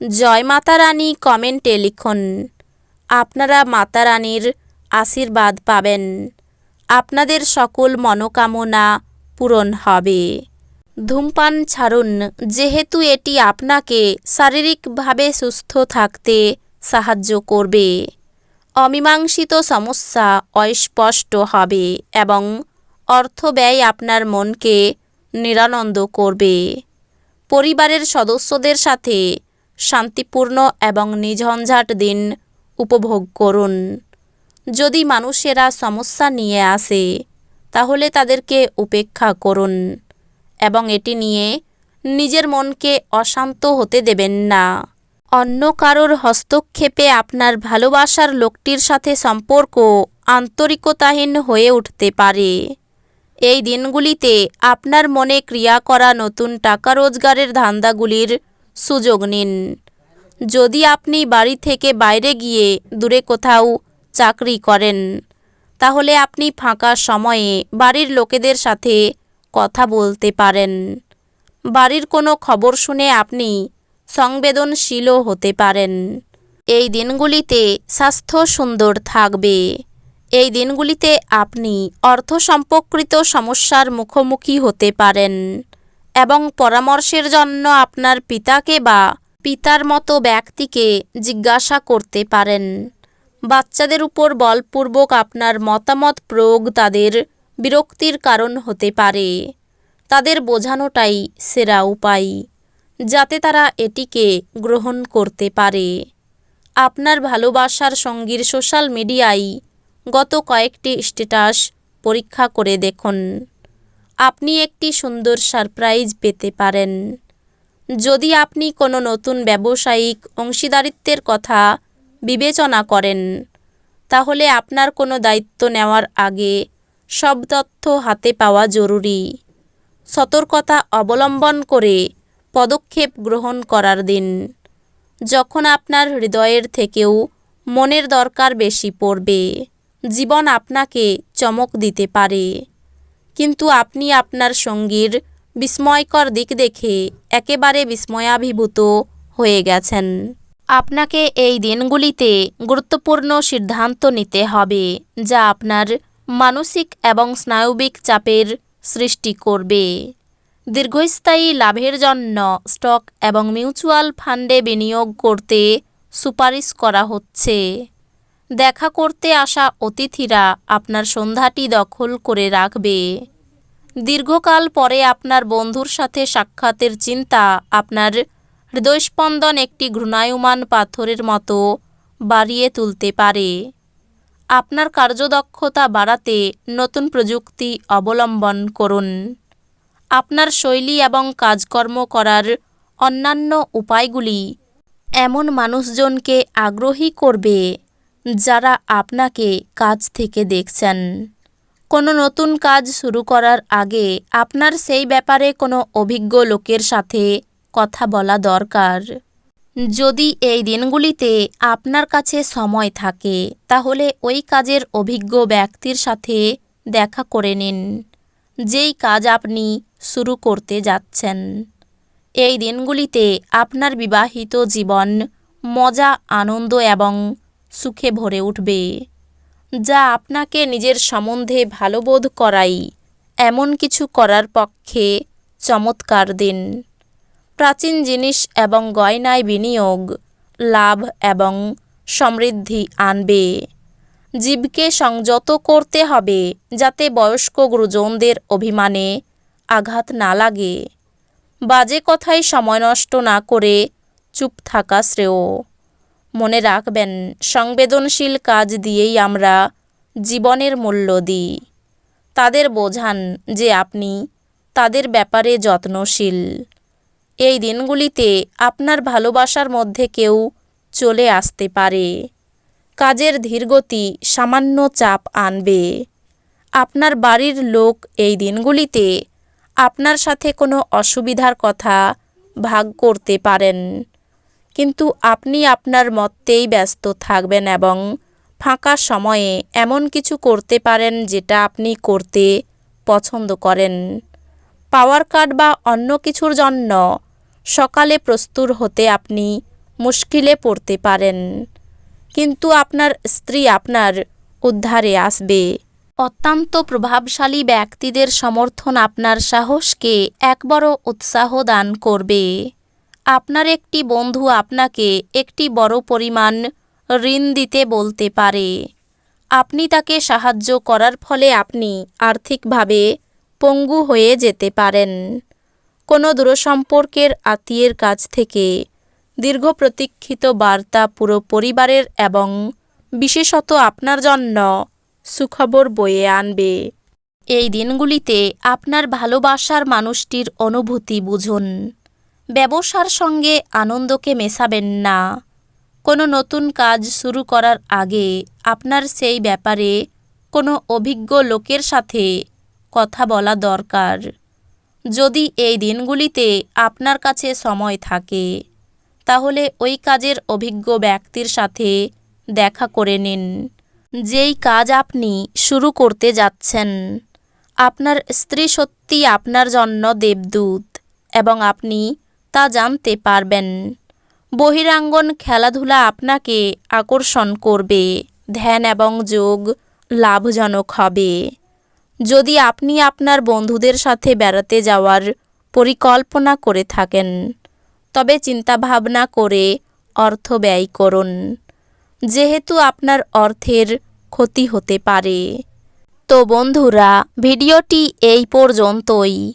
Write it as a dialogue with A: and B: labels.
A: জয় মাতারানী কমেন্টে লিখুন, আপনারা মাতারানীর আশীর্বাদ পাবেন। আপনাদের সকল মনোকামনা পূরণ হবে। ধূমপান ছাড়ুন, যেহেতু এটি আপনাকে শারীরিকভাবে সুস্থ থাকতে সাহায্য করবে। অমীমাংসিত সমস্যা অস্পষ্ট হবে এবং অর্থ ব্যয় আপনার মনকে নিরানন্দ করবে। পরিবারের সদস্যদের সাথে শান্তিপূর্ণ এবং নিঝঞ্ঝাট দিন উপভোগ করুন। যদি মানুষেরা সমস্যা নিয়ে আসে, তাহলে তাদেরকে উপেক্ষা করুন এবং এটি নিয়ে নিজের মনকে অশান্ত হতে দেবেন না। অন্য কারোর হস্তক্ষেপে আপনার ভালোবাসার লোকটির সাথে সম্পর্ক আন্তরিকতাহীন হয়ে উঠতে পারে। এই দিনগুলিতে আপনার মনে ক্রিয়া করা নতুন টাকা রোজগারের ধান্দাগুলির সুযোগ নিন। যদি আপনি বাড়ি থেকে বাইরে গিয়ে দূরে কোথাও চাকরি করেন, তাহলে আপনি ফাঁকা সময়ে বাড়ির লোকেদের সাথে কথা বলতে পারেন। বাড়ির কোনো খবর শুনে আপনি সংবেদনশীলও হতে পারেন। এই দিনগুলিতে স্বাস্থ্য সুন্দর থাকবে। এই দিনগুলিতে আপনি অর্থ সম্পর্কিত সমস্যার মুখোমুখি হতে পারেন। এবং পরামর্শের জন্য আপনার পিতাকে বা পিতার মতো ব্যক্তিকে জিজ্ঞাসা করতে পারেন। বাচ্চাদের উপর বলপূর্বক আপনার মতামত প্রয়োগ তাদের বিরক্তির কারণ হতে পারে। তাদের বোঝানোটাই সেরা উপায়, যাতে তারা এটিকে গ্রহণ করতে পারে। আপনার ভালোবাসার সঙ্গীর সোশ্যাল মিডিয়ায় গত কয়েকটি স্ট্যাটাস পরীক্ষা করে দেখুন। আপনি একটি সুন্দর সারপ্রাইজ পেতে পারেন। যদি আপনি কোনো নতুন ব্যবসায়িক অংশীদারিত্বের কথা বিবেচনা করেন, তাহলে আপনার কোনো দায়িত্ব নেওয়ার আগে সব তথ্য হাতে পাওয়া জরুরি। সতর্কতা অবলম্বন করে পদক্ষেপ গ্রহণ করার দিন, যখন আপনার হৃদয়ের থেকেও মনের দরকার বেশি পড়বে, জীবন আপনাকে চমক দিতে পারে। কিন্তু আপনি আপনার সঙ্গীর বিস্ময়কর দিক দেখে একেবারে বিস্ময়াভিভূত হয়ে গেছেন। আপনাকে এই দিনগুলিতে গুরুত্বপূর্ণ সিদ্ধান্ত নিতে হবে, যা আপনার মানসিক এবং স্নায়বিক চাপের সৃষ্টি করবে। দীর্ঘস্থায়ী লাভের জন্য স্টক এবং মিউচুয়াল ফান্ডে বিনিয়োগ করতে সুপারিশ করা হচ্ছে। দেখা করতে আসা অতিথিরা আপনার সন্ধ্যাটি দখল করে রাখবে। দীর্ঘকাল পরে আপনার বন্ধুর সাথে সাক্ষাতের চিন্তা, আপনার হৃদয়স্পন্দন একটি ঘূর্ণায়মান পাথরের মতো বাড়িয়ে তুলতে পারে। আপনার কার্যদক্ষতা বাড়াতে নতুন প্রযুক্তি অবলম্বন করুন। আপনার শৈলী এবং কাজকর্ম করার অন্যান্য উপায়গুলি এমন মানুষজনকে আগ্রহী করবে যারা আপনাকে কাজ থেকে দেখছেন। কোনো নতুন কাজ শুরু করার আগে আপনার সেই ব্যাপারে কোনো অভিজ্ঞ লোকের সাথে কথা বলা দরকার। যদি এই দিনগুলিতে আপনার কাছে সময় থাকে, তাহলে ওই কাজের অভিজ্ঞ ব্যক্তির সাথে দেখা করে নিন। যেই কাজ আপনি শুরু করতে যাচ্ছেন। এই দিনগুলিতে আপনার বিবাহিত জীবন মজা, আনন্দ এবং সুখে ভরে উঠবে। যা আপনাকে নিজের সম্বন্ধে ভালো বোধ করাই, এমন কিছু করার পক্ষে চমৎকার দিন। প্রাচীন জিনিস এবং গয়নায় বিনিয়োগ, লাভ এবং সমৃদ্ধি আনবে। জীবকে সংযত করতে হবে যাতে বয়স্ক গুরুজনদের অভিমানে আঘাত না লাগে। বাজে কথায় সময় নষ্ট না করে চুপ থাকা শ্রেয়। মনে রাখবেন, সংবেদনশীল কাজ দিয়েই আমরা জীবনের মূল্য দিই। তাদের বোঝান যে আপনি তাদের ব্যাপারে যত্নশীল। এই দিনগুলিতে আপনার ভালোবাসার মধ্যে কেউ চলে আসতে পারে। কাজের ধীরগতি সামান্য চাপ আনবে। আপনার বাড়ির লোক এই দিনগুলিতে আপনার সাথে কোনো অসুবিধার কথা ভাগ করতে পারেন। কিন্তু আপনি আপনার মতেই ব্যস্ত থাকবেন এবং ফাঁকা সময়ে এমন কিছু করতে পারেন যেটা আপনি করতে পছন্দ করেন। পাওয়ার কার্ড বা অন্য কিছুর জন্য সকালে প্রস্তুত হতে আপনি মুশকিলে পড়তে পারেন। কিন্তু আপনার স্ত্রী আপনার উদ্ধারে আসবে। অত্যন্ত প্রভাবশালী ব্যক্তিদের সমর্থন আপনার সাহসকে এক বড় উৎসাহ দান করবে। আপনার একটি বন্ধু আপনাকে একটি বড় পরিমাণ ঋণ দিতে বলতে পারে। আপনি তাকে সাহায্য করার ফলে আপনি আর্থিকভাবে পঙ্গু হয়ে যেতে পারেন। কোনো দূরসম্পর্কের আত্মীয়ের কাছ থেকে দীর্ঘ প্রতীক্ষিত বার্তা পুরো পরিবারের এবং বিশেষত আপনার জন্য সুখবর বয়ে আনবে। এই দিনগুলিতে আপনার ভালোবাসার মানুষটির অনুভূতি বুঝুন। ব্যবসার সঙ্গে আনন্দকে মেশাবেন না। কোনো নতুন কাজ শুরু করার আগে আপনার সেই ব্যাপারে কোনো অভিজ্ঞ লোকের সাথে কথা বলা দরকার। যদি এই দিনগুলিতে আপনার কাছে সময় থাকে, তাহলে ওই কাজের অভিজ্ঞ ব্যক্তির সাথে দেখা করে নিন। যেই কাজ আপনি শুরু করতে যাচ্ছেন, আপনার স্ত্রী সত্যি আপনার জন্য দেবদূত এবং আপনি তা জানতে পারবেন। বহিরাঙ্গন খেলাধুলা আপনাকে আকর্ষণ করবে, ধ্যান এবং যোগ লাভজনক হবে। যদি আপনি আপনার বন্ধুদের সাথে বেড়াতে যাওয়ার পরিকল্পনা করে থাকেন, তবে চিন্তাভাবনা করে অর্থ ব্যয় করুন। যেহেতু আপনার অর্থের ক্ষতি হতে পারে। তো বন্ধুরা, ভিডিওটি এই পর্যন্তই।